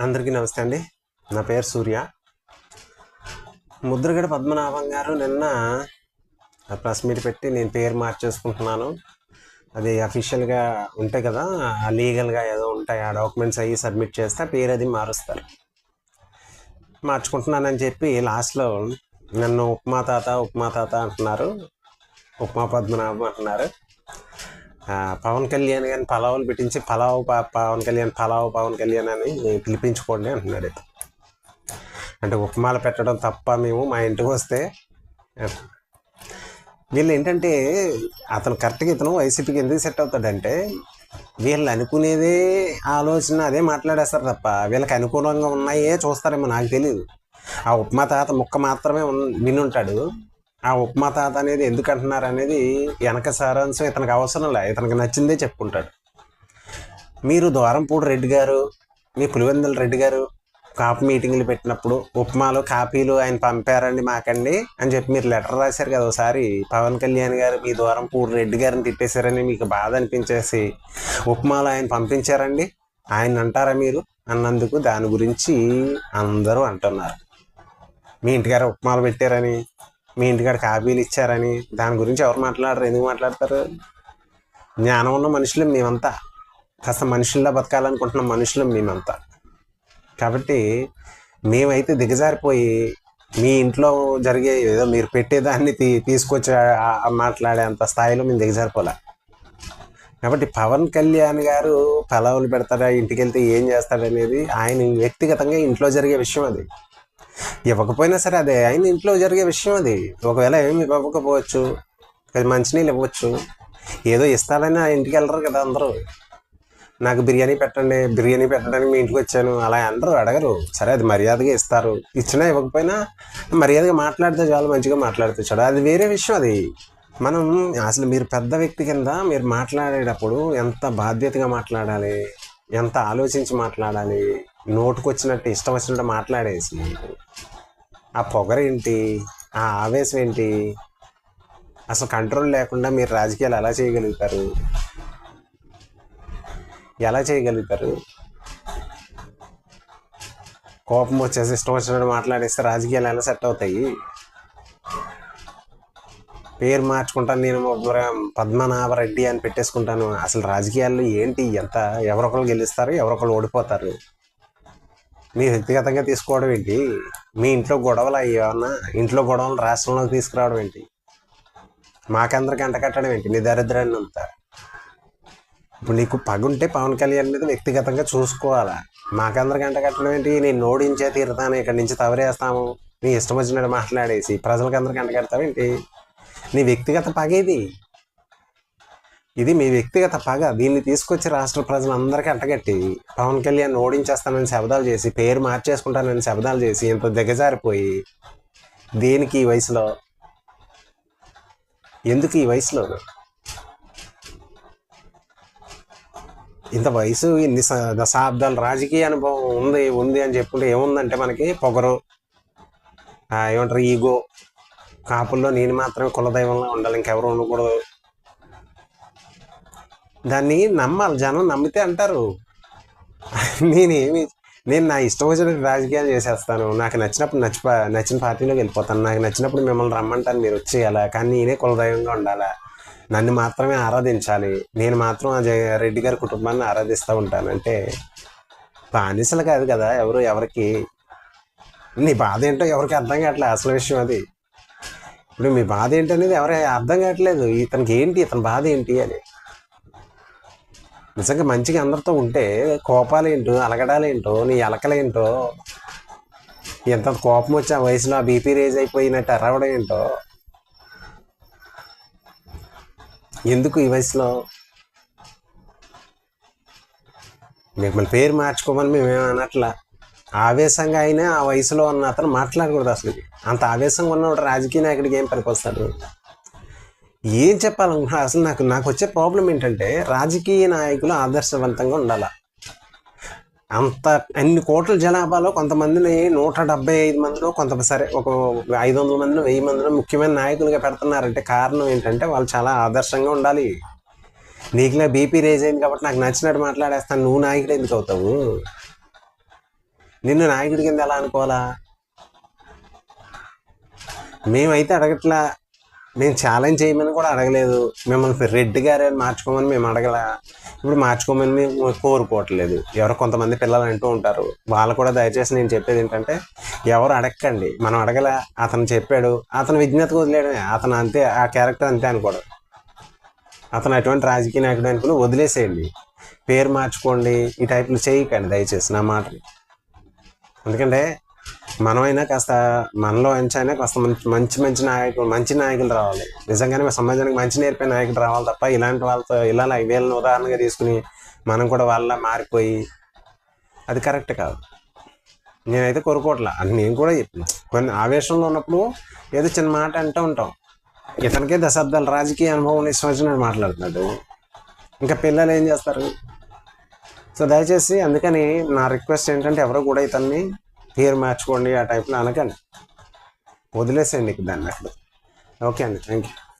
అందరికీ నమస్తే అండి. నా పేరు సూర్య. ముద్రగడ పద్మనాభం గారు నిన్న ప్రెస్ మీట్ పెట్టి నేను పేరు మార్చేసుకుంటున్నాను. అది అఫీషియల్గా ఉంటాయి కదా లీగల్గా ఏదో ఉంటాయి ఆ డాక్యుమెంట్స్ అవి సబ్మిట్ చేస్తే పేరు అది మారుస్తారు. మార్చుకుంటున్నానని చెప్పి లాస్ట్లో నన్ను ఉప్మా తాత ఉప్మా తాత అంటున్నారు. ఉప్మా పద్మనాభం అంటున్నారు. పవన్ కళ్యాణ్ కానీ పలావులు పెట్టించి పలావ్ పవన్ కళ్యాణ్ పలావ్ పవన్ కళ్యాణ్ అని పిలిపించుకోండి అంటున్నాడు అంటే ఉపమాలు పెట్టడం తప్ప మేము మా ఇంటికి వస్తే వీళ్ళు ఏంటంటే అతను కరెక్ట్గా ఇతను వైసీపీకి ఎందుకు సెట్ అవుతాడంటే వీళ్ళు అనుకునేదే ఆలోచన అదే మాట్లాడేస్తారు తప్ప వీళ్ళకి అనుకూలంగా ఉన్నాయే చూస్తారేమో నాకు తెలియదు ఆ ఉప్మా తాత ముక్క మాత్రమే ఉన్- వినుంటాడు. ఆ ఉప్మా తాత అనేది ఎందుకు అంటున్నారు అనేది వెనక సారాంశం ఇతనికి అవసరం లే. ఇతనికి నచ్చిందే చెప్పుకుంటాడు. మీరు ద్వారంపూడి రెడ్డి గారు మీ పులివెందుల రెడ్డి గారు కాపు మీటింగ్లు పెట్టినప్పుడు ఉప్మాలు కాపీలు ఆయన పంపారండి మాకండి అని చెప్పి మీరు లెటర్ రాశారు కదా ఒకసారి. పవన్ కళ్యాణ్ గారు మీ ద్వారం పూడి రెడ్డి గారిని తిట్టేశారని మీకు బాధ అనిపించేసి ఉప్మాలు ఆయన పంపించారండి. ఆయన అంటారా మీరు? అన్నందుకు దాని గురించి అందరూ అంటున్నారు. మీ ఇంటికాడ ఉప్మాలు పెట్టారని మీ ఇంటికాడ కాపీలు ఇచ్చారని. దాని గురించి ఎవరు మాట్లాడరు ఎందుకు మాట్లాడతారు? జ్ఞానం ఉన్న మనుషులు మేమంతా. కాస్త మనుషుల్లా బతకాలనుకుంటున్న మనుషులు మేమంతా. కాబట్టి మేమైతే దిగజారిపోయి మీ ఇంట్లో జరిగే ఏదో మీరు పెట్టేదాన్ని తీ తీసుకొచ్చి మాట్లాడేంత మాట్లాడే అంత స్థాయిలో మేము దిగజారిపోలే. కాబట్టి పవన్ కళ్యాణ్ గారు పలావులు పెడతాడా ఇంటికి వెళ్తే ఏం చేస్తాడనేది ఆయన వ్యక్తిగతంగా ఇంట్లో జరిగే విషయం అది. ఇవ్వకపోయినా సరే అదే ఆయన ఇంట్లో జరిగే విషయం అది. ఒకవేళ ఏమి ఇవ్వకపోవచ్చు అది మంచినీళ్ళు ఇవ్వచ్చు ఏదో ఇస్తారని ఆ ఇంటికి వెళ్ళరు కదా అందరూ. నాకు బిర్యానీ పెట్టండి బిర్యానీ పెట్టడానికి మీ ఇంటికి వచ్చాను అలా అందరూ అడగరు. సరే అది మర్యాదగా ఇస్తారు. ఇచ్చినా ఇవ్వకపోయినా మర్యాదగా మాట్లాడితే చాలు మంచిగా మాట్లాడితే చాలు. అది వేరే విషయం అది. మనం అసలు మీరు పెద్ద వ్యక్తి కింద మీరు మాట్లాడేటప్పుడు ఎంత బాధ్యతగా మాట్లాడాలి ఎంత ఆలోచించి మాట్లాడాలి నోటుకొచ్చినట్టు ఇష్టం వచ్చినట్టు మాట్లాడేసి ఆ పొగరేంటి? ఆ ఆవేశం ఏంటి అసలు కంట్రోల్ లేకుండా మీరు రాజకీయాలు ఎలా చేయగలుగుతారు? ఎలా చేయగలుగుతారు? కోపం వచ్చేసి ఇష్టం వచ్చినట్టు మాట్లాడేస్తే రాజకీయాలు ఎలా సెట్ అవుతాయి? పేరు మార్చుకుంటాను నేను పద్మనాభ రెడ్డి అని పెట్టేసుకుంటాను. అసలు రాజకీయాల్లో ఏంటి? ఎంత ఎవరొకరు గెలుస్తారు ఎవరొకరు ఓడిపోతారు? మీ వ్యక్తిగతంగా తీసుకోవడం ఏంటి? మీ ఇంట్లో గొడవలు అయ్యేవన్నా ఇంట్లో గొడవలు రాష్ట్రంలోకి తీసుకురావడం ఏంటి? మాకందరికి అంటకట్టడం ఏంటి? నీ దరిద్రాన్ని అంతా. ఇప్పుడు నీకు పగుంటే పవన్ కళ్యాణ్ మీద వ్యక్తిగతంగా చూసుకోవాలా? మాకందరికి అంటకట్టడం ఏంటి? నేను నోడించే తీరుతాను ఇక్కడి నుంచి తవరేస్తాము. నీ ఇష్టం వచ్చినట్టు మాట్లాడేసి ప్రజలకు అందరికి అంటకడతావేంటి నీ వ్యక్తిగత పగేది. ఇది మీ వ్యక్తిగత పగ. దీన్ని తీసుకొచ్చి రాష్ట్ర ప్రజలందరికీ అంటగట్టి పవన్ కళ్యాణ్ ఓడించేస్తానని శబ్దాలు చేసి పేరు మార్చేసుకుంటానని శబ్దాలు చేసి ఇంత దిగజారిపోయి దేనికి ఈ వయసులో? ఎందుకు ఈ వయసులో? ఇంత వయసు ఇన్ని దశాబ్దాలు రాజకీయ అనుభవం ఉంది ఉంది అని చెప్పుకుంటే ఏముందంటే మనకి పొగరు ఏమంటారు ఈగో. కాపుల్లో నేను మాత్రమే కులదైవంలో ఉండాలి ఇంకెవరు ఉండకూడదు. దాన్ని నమ్మాలి జనం నమ్మితే అంటారు. నేనేమి నేను నా ఇష్టం వచ్చినట్టు రాజకీయాలు చేసేస్తాను. నాకు నచ్చినప్పుడు నచ్చి నచ్చిన పార్టీలోకి వెళ్ళిపోతాను. నాకు నచ్చినప్పుడు మిమ్మల్ని రమ్మంటాను మీరు వచ్చేయాలా కానీ నేనే కులదైవంగా ఉండాలా? నన్ను మాత్రమే ఆరాధించాలి. నేను మాత్రం ఆ జగ రెడ్డి గారి కుటుంబాన్ని ఆరాధిస్తూ ఉంటాను. అంటే బానిసలు కాదు కదా ఎవరు ఎవరికి? నీ బాధ ఏంటో ఎవరికి అర్థం కావట్లేదు అసలు విషయం అది. ఇప్పుడు మీ బాధ ఏంటనేది ఎవరు అర్థం కావట్లేదు. ఇతనికి ఏంటి ఇతని బాధ ఏంటి అని. నిజంగా మంచిగా అందరితో ఉంటే కోపాలేంటో అలగడాలేంటో నీ అలకలేంటో ఎంత కోపం వచ్చి ఆ వయసులో ఆ బీపీ రేజ్ అయిపోయినట్టు అరవడం ఏంటో? ఎందుకు ఈ వయసులో? మిమ్మల్ని పేరు మార్చుకోమని మేము అనట్లా? ఆవేశంగా అయినా ఆ వయసులో ఉన్న అతను మాట్లాడకూడదు అసలు అంత ఆవేశంగా ఉన్నవాడు రాజకీయ నాయకుడికి ఏం పనికొస్తాడు ఏం చెప్పాలనుకున్నా అసలు నాకు నాకు వచ్చే ప్రాబ్లం ఏంటంటే రాజకీయ నాయకులు ఆదర్శవంతంగా ఉండాలి. అంత అన్ని కోట్ల జనాభాలో కొంతమందిని నూట డెబ్బై ఐదు మందిలో కొంత సరే ఒక ఐదు వందల మందిలో వెయ్యి మందిలో ముఖ్యమైన నాయకులుగా పెడుతున్నారంటే కారణం ఏంటంటే వాళ్ళు చాలా ఆదర్శంగా ఉండాలి. నీకులా బీపీ రేజ్ అయింది కాబట్టి నాకు నచ్చినట్టు మాట్లాడేస్తాను. నువ్వు నాయకుడు ఎందుకు అవుతావు? నిన్ను నాయకుడి కింద ఎలా అనుకోవాలా? మేమైతే అడగట్లా మేము ఛాలెంజ్ చేయమని కూడా అడగలేదు. మిమ్మల్ని రెడ్డి గారు మార్చుకోమని మేము అడగలా. ఇప్పుడు మార్చుకోమని మేము కోరుకోవట్లేదు. ఎవరో కొంతమంది పిల్లలు అంటూ ఉంటారు. వాళ్ళు కూడా దయచేసి నేను చెప్పేది ఏంటంటే ఎవరు అడగకండి మనం అడగల. అతను చెప్పాడు. అతను విజ్ఞతకు వదిలేయడమే. అతను అంతే ఆ క్యారెక్టర్ అంతే అనుకోవడం అతను అటువంటి రాజకీయ నాయకుడు అనుకుని వదిలేసేయండి. పేరు మార్చుకోండి. ఈ టైప్లు చేయకండి దయచేసి నా మాటని ఎందుకంటే మనమైనా కాస్త మనలో ఎంచైనా కాస్త మంచి మంచి నాయకులు మంచి నాయకులు రావాలి. నిజంగానే మా సమాజానికి మంచి నేర్పే నాయకులు రావాలి తప్ప ఇలాంటి వాళ్ళతో ఇలా వీళ్ళని ఉదాహరణగా తీసుకుని మనం కూడా వాళ్ళ మారిపోయి అది కరెక్ట్ కాదు. నేనైతే కోరుకోవట్లా. అని నేను కూడా చెప్పిన కొన్ని ఆవేశంలో ఉన్నప్పుడు ఏదో చిన్న మాట అంటూ ఉంటాం. ఇతనికే దశాబ్దాల రాజకీయ అనుభవం ఇష్టం మాట్లాడుతున్నాడు. ఇంకా పిల్లలు ఏం చేస్తారు? సో దయచేసి అందుకని నా రిక్వెస్ట్ ఏంటంటే ఎవరు కూడా ఇతన్ని పేరు మార్చుకోండి ఆ టైప్లో అనకండి. వదిలేసేయండి ఇక దాన్ని అట్లా ఓకే అండి థ్యాంక్ యూ